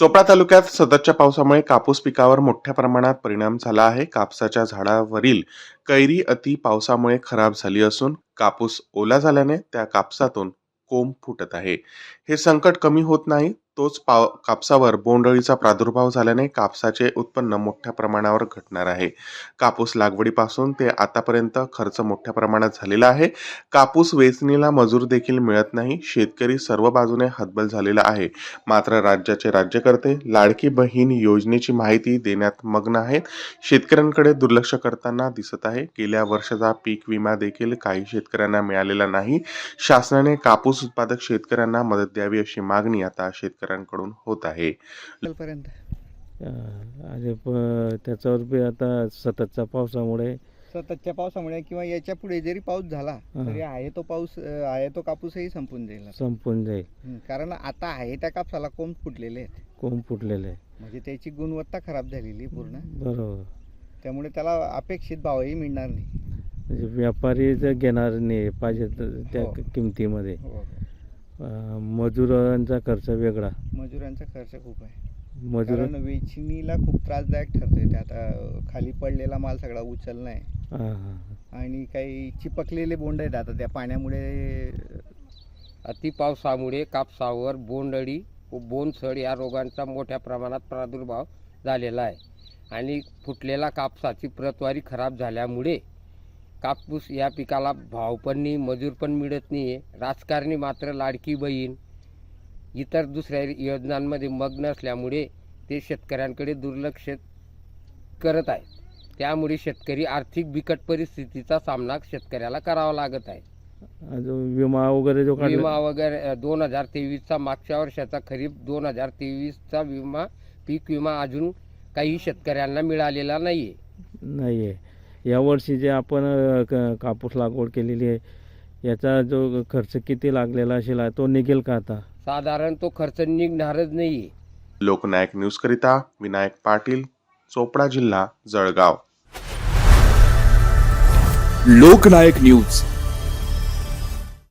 चोपडा तालुक्यात सततच्या पावसामुळे कापूस पिकावर मोठ्या प्रमाणात परिणाम झाला आहे. कापसाच्या झाडावरील कैरी अति पावसामुळे खराब झाली असून कापूस ओला झाल्याने त्या कापसातून कोंब फुटत आहे. हे संकट कमी होत नाही तोच पाव कापसावर बोंडअळीचा प्रादुर्भाव झाल्याने कापसाचे उत्पन्न मोठ्या प्रमाणावर घटणार आहे. कापूस लागवडीपासून ते आतापर्यंत खर्च मोठ्या प्रमाणात झालेला आहे. कापूस वेचणीला मजूर देखील मिळत नाही. शेतकरी सर्व बाजूने हतबल झालेला आहे. मात्र राज्याचे राज्यकर्ते लाडकी बहीण योजनेची माहिती देण्यात मग्न आहेत. शेतकऱ्यांकडे दुर्लक्ष करताना दिसत आहे. गेल्या वर्षाचा पीक विमा देखील काही शेतकऱ्यांना मिळालेला नाही. शासनाने कापूस उत्पादक शेतकऱ्यांना मदत द्यावी अशी मागणी आता शेतकऱ्यांकडून होत आहे आणि त्याच्यावर बी आता सततच्या पावसामुळे सततच्या पावसामुळे किंवा याच्यापुढे जरी पाऊस झाला हा. तरी आहे तो पाऊस आहे तो कापूसही संपून जाईल. संपून जाईल हं, कारण आता आहे त्या कापसाला कोंब फुटलेले आहेत कोंब फुटलेले आहे. म्हणजे त्याची गुणवत्ता खराब झालेली आहे पूर्ण बरोबर त्यामुळे त्याला अपेक्षित भावही मिळणार नाही म्हणजे व्यापारी जर घेणार नाही पाहिजे तर त्या हो. किमतीमध्ये हो. अं, मजुरांचा खर्च वेगळा. मजुरांचा खर्च खूप आहे. मजूर कारण वेचणीला खूप त्रासदायक ठरतोय ते. आता खाली पडलेला माल सगळा उचलणं आहे. हां हां. आणि काही चिपकलेले बोंड आहेत आता त्या पाण्यामुळे अतिपावसामुळे कापसावर बोंडअळी व बोंडसड या रोगांचा मोठ्या प्रमाणात प्रादुर्भाव झालेला आहे. आणि फुटलेला कापसाची प्रतवारी खराब झाल्यामुळे कापूस या पिकाला भाव पण नाही मजूर पण मिळत नाही आहे राजकारणी मात्र लाडकी बहीण. इतर दुसऱ्या योजनांमध्ये मग्न असल्यामुळे ते शेतकऱ्यांकडे दुर्लक्ष करत आहेत. त्यामुळे शेतकरी आर्थिक बिकट परिस्थितीचा सामना शेतकऱ्याला करावा लागत आहे. विमा वगैरे जो विमा वगैरे दोन हजार तेवीसचा मागच्या वर्षाचा खरीप दोन हजार तेवीसचा विमा पीक विमा अजून काही शेतकऱ्यांना मिळालेला नाहीये. नाही आहे यावर्षी जे आपण क- कापूस लागवड केलेली आहे याचा जो खर्च किती लागलेला असेल तो निघेल का आता? साधारण तो खर्च निघणारच नाहीये. लोकनायक न्यूजकरिता विनायक पाटील चोपडा जिल्हा जळगाव. लोकनायक न्यूज.